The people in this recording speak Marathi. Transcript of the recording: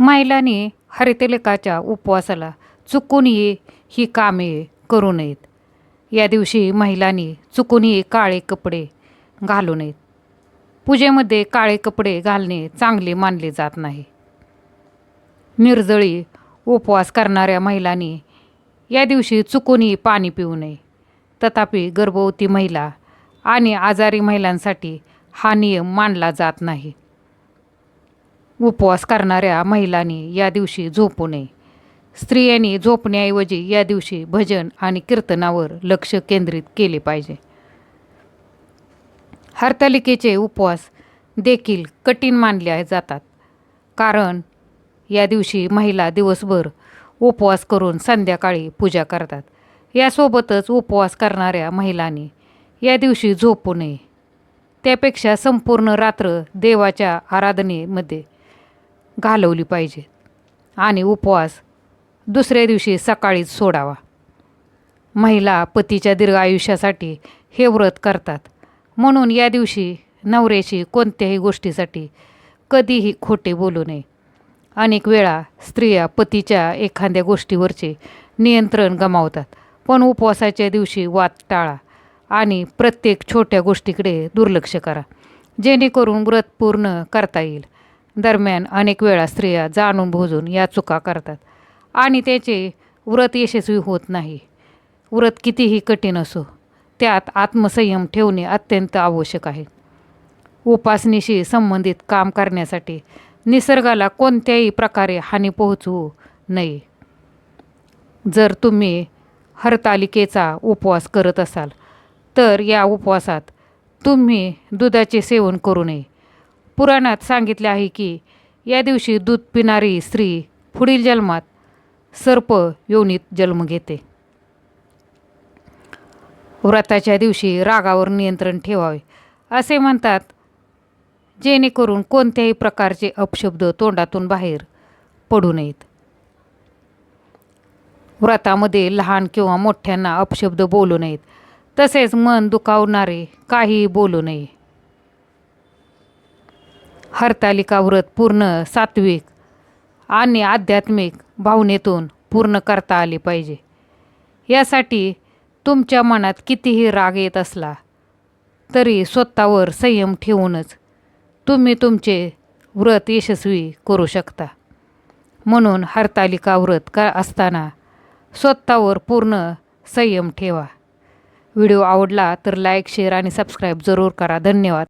महिलांनी हरितलेखाच्या उपवासाला चुकूनही ही कामे करू नयेत. या दिवशी महिलांनी चुकूनही काळे कपडे घालू नयेत. पूजेमध्ये काळे कपडे घालणे चांगले मानले जात नाही. निर्जळी उपवास करणाऱ्या महिलांनी या दिवशी चुकूनही पाणी पिऊ नये. तथापि गर्भवती महिला आणि आजारी महिलांसाठी हा नियम मानला जात नाही. उपवास करणाऱ्या महिलांनी या दिवशी झोपू नये. स्त्रियांनी झोपण्याऐवजी या दिवशी भजन आणि कीर्तनावर लक्ष केंद्रित केले पाहिजे. हरतालिकेचे उपवास देखील कठीण मानले जातात कारण या दिवशी महिला दिवसभर उपवास करून संध्याकाळी पूजा करतात. यासोबतच उपवास करणाऱ्या महिलांनी या दिवशी झोपू नये. त्यापेक्षा संपूर्ण रात्र देवाच्या आराधनेमध्ये घालवली पाहिजे. आणि उपवास दुसऱ्या दिवशी सकाळीच सोडावा. महिला पतीच्या दीर्घ आयुष्यासाठी हे व्रत करतात. म्हणून या दिवशी नवऱ्याशी कोणत्याही गोष्टीसाठी कधीही खोटे बोलू नये. अनेक वेळा स्त्रिया पतीच्या एखाद्या गोष्टीवरचे नियंत्रण गमावतात पण उपवासाच्या दिवशी वाद टाळा आणि प्रत्येक छोट्या गोष्टीकडे दुर्लक्ष करा जेणेकरून व्रत पूर्ण करता येईल. दरम्यान अनेक वेळा स्त्रिया जाणून बुजून या चुका करतात. आणि त्याचे व्रत यशस्वी होत नाही. व्रत कितीही कठीण असो त्यात आत्मसंयम ठेवणे अत्यंत आवश्यक आहे. उपासनेशी संबंधित काम करण्यासाठी निसर्गाला कोणत्याही प्रकारे हानी पोहोचवू नये. जर तुम्ही हरतालिकेचा उपवास करत असाल तर या उपवासात तुम्ही दुधाचे सेवन करू नये. पुराणात सांगितले आहे की या दिवशी दूध पिणारी स्त्री पुढील जन्मात सर्प योनीत जन्म घेते. व्रताच्या दिवशी रागावर नियंत्रण ठेवावे असे म्हणतात जेणेकरून कोणत्याही प्रकारचे अपशब्द तोंडातून बाहेर पडू नयेत. व्रतामध्ये लहान किंवा मोठ्यांना अपशब्द बोलू नयेत तसेच मन दुखावणारे काहीही बोलू नये. हरतालिका व्रत पूर्ण सात्विक आणि आध्यात्मिक भावनेतून पूर्ण करता आले पाहिजे. यासाठी तुमच्या मनात कितीही राग येत असला तरी स्वतःवर संयम ठेवूनच तुम्ही तुमचे व्रत यशस्वी करू शकता. म्हणून हरतालिका व्रत का असताना स्वतःवर पूर्ण संयम ठेवा. व्हिडिओ आवडला तर लाईक शेअर आणि सबस्क्राईब जरूर करा. धन्यवाद.